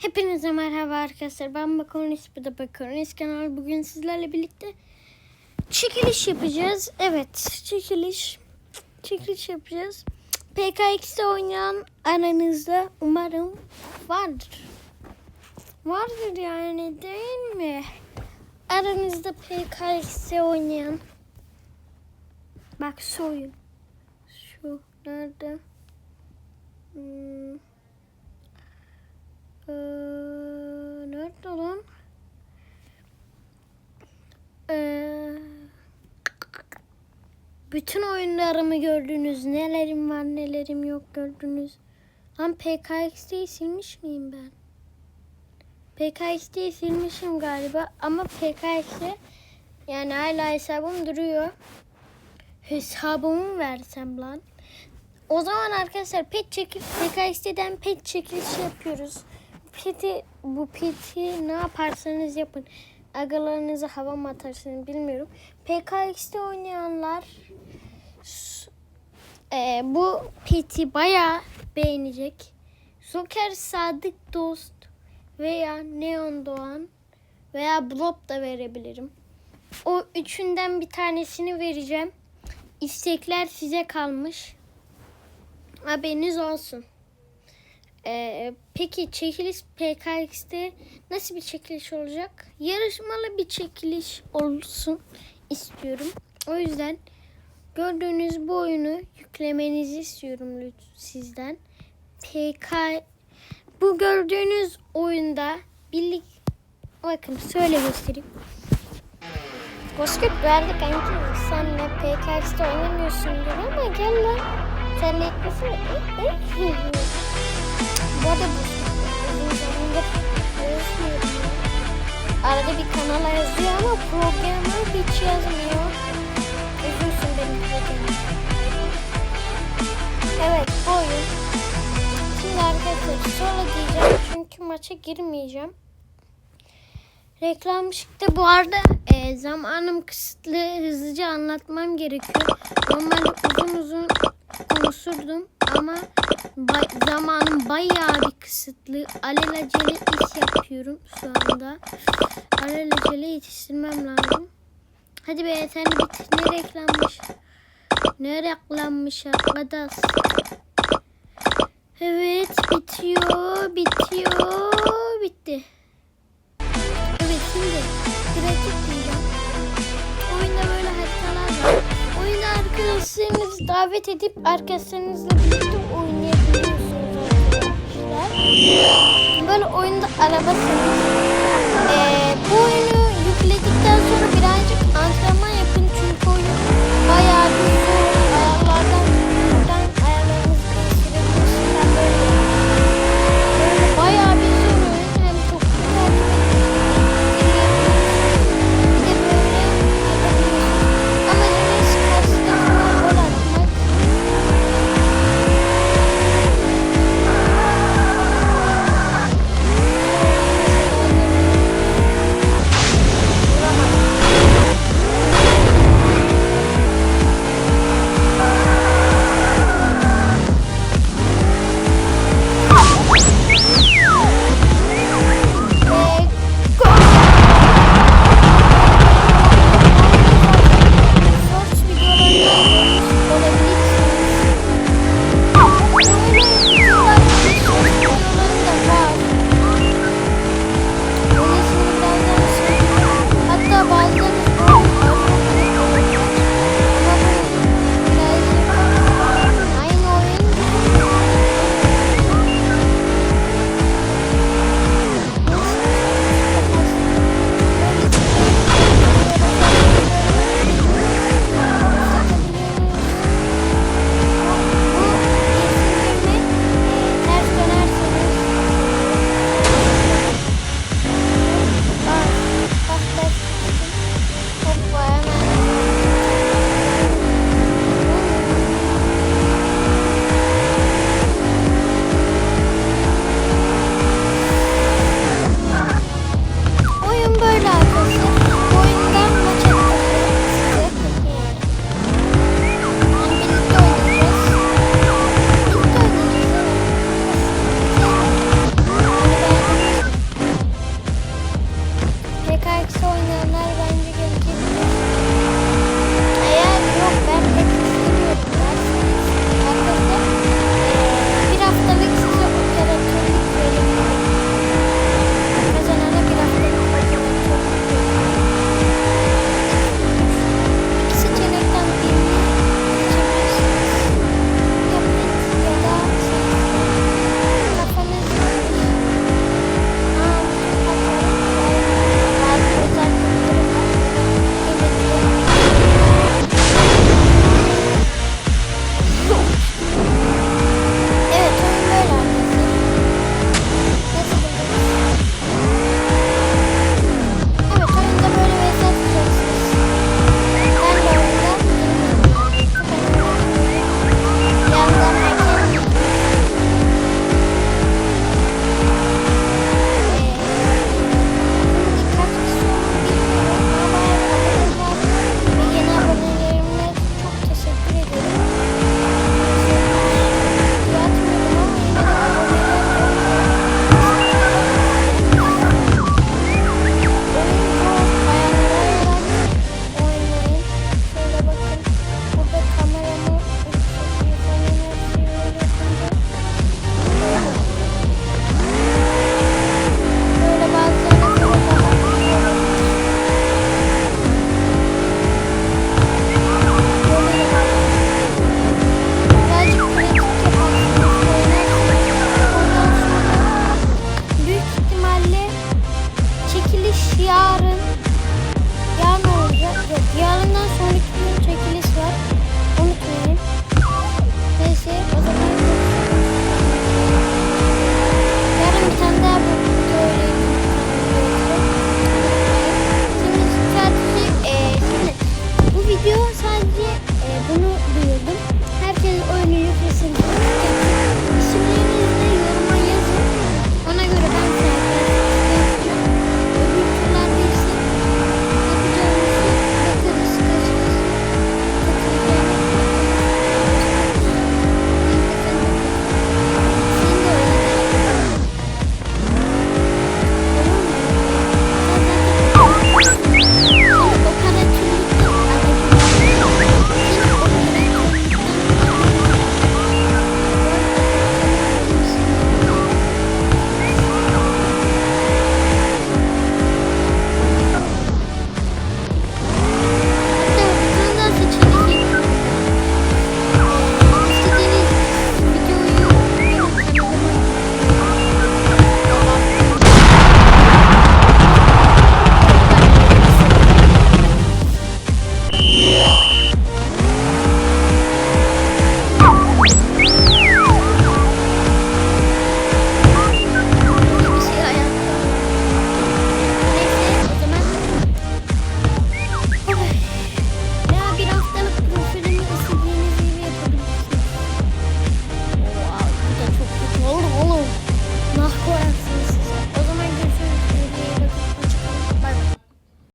Hepinize merhaba arkadaşlar. Ben Bakonis, bu da Bakonis kanal. Bugün sizlerle birlikte çekiliş yapacağız. Evet, çekiliş. Çekiliş yapacağız. PKX'de oynayan aranızda umarım vardır. Vardır yani değil mi? Aranızda PKX'de oynayan. Bak şu. Şu nerede? Hmm. Ee, nerede lan? Ee, bütün oyunlarımı gördünüz. Nelerim var nelerim yok gördünüz. Lan PKX'yi silmiş miyim ben? PKX'yi silmişim galiba ama PKX'e yani hala hesabım duruyor. Hesabımı versem lan. O zaman arkadaşlar pet çekil PKX'den pet çekilişi yapıyoruz. Peti bu peti ne yaparsanız yapın. Agalarınızı hava mı atarsınız bilmiyorum. PKX'de oynayanlar e, bu peti bayağı beğenecek. Joker Sadık Dost veya Neon Doğan veya Blob da verebilirim. O üçünden bir tanesini vereceğim. İstekler size kalmış. Haberiniz olsun. Ee, peki çekiliş PKX'de nasıl bir çekiliş olacak? Yarışmalı bir çekiliş olsun istiyorum. O yüzden gördüğünüz bu oyunu yüklemenizi istiyorum sizden. PK bu gördüğünüz oyunda birlik bakın söyle göstereyim. Bozkurt verdi kanki. Senle PKX'de oynamıyorsundur ama gel lan. Senle etmesene. Bu arada uzun zamandır görüşmüyorum ya. Arada bir kanala yazıyor ama programa hiç yazmıyor. Üzülsün benim programım. Evet bu oyun. Şimdi arkadaşlar sonra diyeceğim çünkü maça girmeyeceğim. Reklam çıktı. Bu arada e, zamanım kısıtlı. Hızlıca anlatmam gerekiyor. Normalde uzun uzun konuşurdum ama ba- zamanım bayağı bir kısıtlı. Alelacele iş yapıyorum şu anda. Alelacele yetiştirmem lazım. Hadi be sen bitir. Ne reklammış? Ne reklammış arkadaş? Evet bitiyor. Bitiyor. Bitti. Evet şimdi pratik diyeceğim. Oyunda böyle haritalar var. Oyunda arkadaşlarınızı davet edip arkadaşlarınızla birlikte. Böyle oyunda araba sürüyorsunuz. Ee, bu oyunu yükledikten sonra